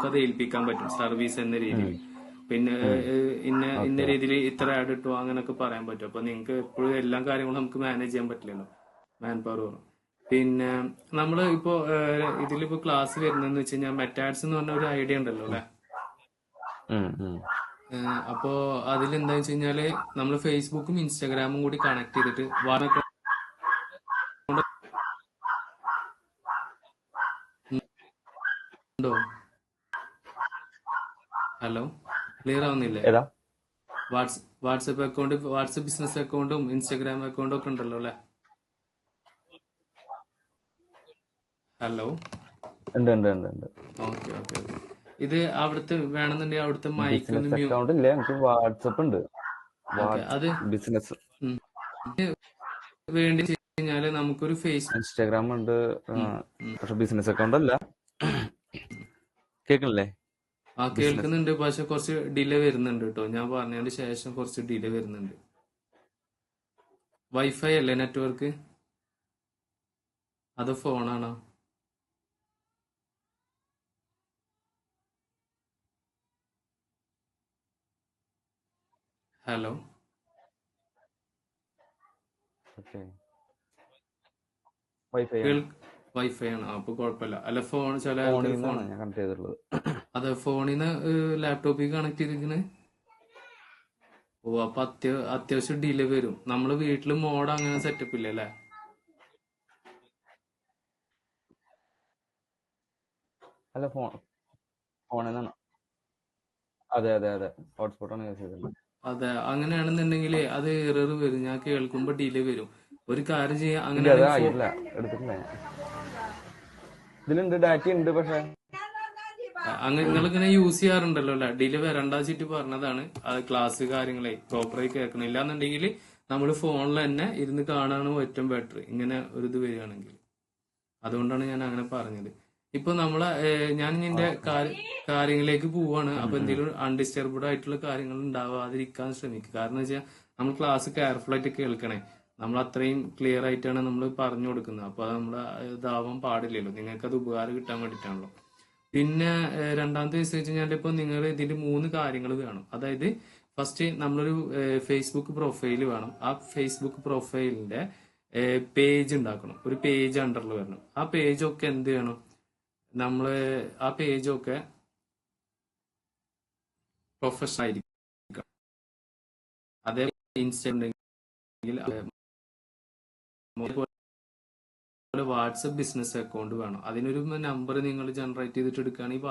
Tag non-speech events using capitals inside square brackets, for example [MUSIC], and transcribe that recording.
അത് ഏൽപ്പിക്കാൻ പറ്റും സർവീസ് എന്ന രീതിയിൽ. പിന്നെ ഇന്ന ഇന്ന രീതിയിൽ ഇത്ര ആഡ് ഇട്ടു അങ്ങനൊക്കെ പറയാൻ പറ്റും. അപ്പൊ നിങ്ങൾക്ക് എപ്പോഴും എല്ലാ കാര്യങ്ങളും നമുക്ക് മാനേജ് ചെയ്യാൻ പറ്റില്ലല്ലോ. മാൻ പവർ പിന്നെ നമ്മൾ ഇപ്പോ ഇതിലിപ്പോ ക്ലാസ് വരുന്നതെന്ന് വെച്ച് കഴിഞ്ഞാൽ മെറ്റാഡ്സ് എന്ന് പറഞ്ഞ ഒരു ഐഡിയ ഉണ്ടല്ലോ അല്ലെ? അപ്പോ അതിൽ എന്താന്ന് വെച്ച് കഴിഞ്ഞാൽ നമ്മൾ ഫേസ്ബുക്കും ഇൻസ്റ്റാഗ്രാമും കൂടി കണക്ട് ചെയ്തിട്ട് വാർത്ത ഉണ്ടോ? ഹലോ ക്ലിയർ ആവുന്നില്ലേ? ഏതാ? What's WhatsApp account WhatsApp business അക്കൗണ്ടും ഇൻസ്റ്റാഗ്രാം അക്കൗണ്ടും ഒക്കെ ഉണ്ടല്ലോ അല്ലെ? ഹലോ ഉണ്ട് ഉണ്ട് ഉണ്ട് ഉണ്ട്. ഓക്കെ ഓക്കെ ഇത് അവിടുത്തെ വേണമെന്നുണ്ടെങ്കിൽ അവിടുത്തെ മൈക്ക് അക്കൗണ്ട് ഇല്ല? എനിക്ക് വാട്സപ്പ് ഉണ്ട്. അത് ബിസിനസ്. വേണ്ടി കഴിഞ്ഞാൽ നമുക്കൊരു ഫേസ് ഇൻസ്റ്റാഗ്രാം ഉണ്ട്. പക്ഷെ ബിസിനസ് അക്കൗണ്ട് അല്ല. [COUGHS] കേൾക്കണില്ലേ? ആ കേൾക്കുന്നുണ്ട് പക്ഷെ കുറച്ച് ഡിലേ വരുന്നുണ്ട് കേട്ടോ. ഞാൻ പറഞ്ഞതിന് ശേഷം കുറച്ച് ഡിലേ വരുന്നുണ്ട്. വൈഫൈ അല്ലേ നെറ്റ്വർക്ക് അത് ഫോണാണോ ഹലോ വൈഫൈ ആണ്. അപ്പൊ കുഴപ്പമില്ല. അല്ല ഫോൺ ചില ഫോൺ ഞാൻ കണക്ട് ചെയ്തിട്ടുള്ളത്. അതെ ഫോണിൽ നിന്ന് ലാപ്ടോപ്പിൽ കണക്ട് ചെയ്തിരിക്കുന്നത് ഓ അപ്പൊ അത്യ അത്യാവശ്യം ഡിലേ വരും. നമ്മൾ വീട്ടിൽ മോഡ് അങ്ങനെ സെറ്റപ്പ് ഇല്ല അല്ലേ? അല്ല ഫോൺ ഫോണിൽ നിന്നാണ് അതെ അതെ. അതെ ആണ് യൂസ് ചെയ്തത്. അതെ അങ്ങനെയാണെന്നുണ്ടെങ്കിൽ അത് എറർ വരും. ഞാൻ കേൾക്കുമ്പോ ഡിലേ വരും. ഒരു കാര്യം ചെയ്യാം അങ്ങനെ. ഇതിലുണ്ട് ഡാറ്റ ഉണ്ട് പക്ഷെ. അങ്ങനെ നിങ്ങളിങ്ങനെ യൂസ് ചെയ്യാറുണ്ടല്ലോ അല്ലെ? ഡെലിവരണ്ടാ ചിട്ടി പറഞ്ഞതാണ്. അത് ക്ലാസ് കാര്യങ്ങളെ പ്രോപ്പറായി കേൾക്കണില്ല എന്നുണ്ടെങ്കിൽ നമ്മൾ ഫോണിൽ തന്നെ ഇരുന്ന് കാണാണ് ഏറ്റവും ബെറ്റർ ഇങ്ങനെ ഒരു ഇത് വരികയാണെങ്കിൽ. അതുകൊണ്ടാണ് ഞാൻ അങ്ങനെ പറഞ്ഞത്. ഇപ്പൊ നമ്മളെ ഞാൻ നിന്റെ കാര്യ- കാര്യങ്ങളിലേക്ക് പോവാണ്. അപ്പൊ എന്തെങ്കിലും അൺഡിസ്റ്റർബ്ഡ് ആയിട്ടുള്ള കാര്യങ്ങൾ ഉണ്ടാവാതിരിക്കാൻ ശ്രമിക്കുക. കാരണം വെച്ചാൽ നമ്മൾ ക്ലാസ് കെയർഫുൾ ആയിട്ട് കേൾക്കണേ. നമ്മൾ അത്രയും ക്ലിയർ ആയിട്ടാണ് നമ്മൾ പറഞ്ഞു കൊടുക്കുന്നത്. അപ്പൊ അത് നമ്മൾ ഇതാവാൻ പാടില്ലല്ലോ. നിങ്ങൾക്ക് അത് ഉപകാരം കിട്ടാൻ വേണ്ടിയിട്ടാണല്ലോ പിന്നെ രണ്ടാമത്തെ വെച്ച് കഴിഞ്ഞാൽ ഇപ്പൊ നിങ്ങൾ ഇതിന്റെ മൂന്ന് കാര്യങ്ങൾ വേണം. അതായത് ഫസ്റ്റ് നമ്മളൊരു ഫേസ്ബുക്ക് പ്രൊഫൈൽ വേണം. ആ ഫേസ്ബുക്ക് പ്രൊഫൈലിന്റെ പേജ് ഉണ്ടാക്കണം. ഒരു പേജ് അണ്ടറിൽ വരണം. ആ പേജൊക്കെ എന്ത് വേണം നമ്മൾ ആ പേജൊക്കെ പ്രൊഫഷണൽ ആയിരിക്കണം. അതേ ഇൻസ്റ്റ ഉണ്ടെങ്കിൽ വാട്സപ്പ് ബിസിനസ് അക്കൗണ്ട് വേണം. അതിനൊരു നമ്പർ നിങ്ങൾ ജനറേറ്റ് ചെയ്തിട്ട് എടുക്കുകയാണെങ്കിൽ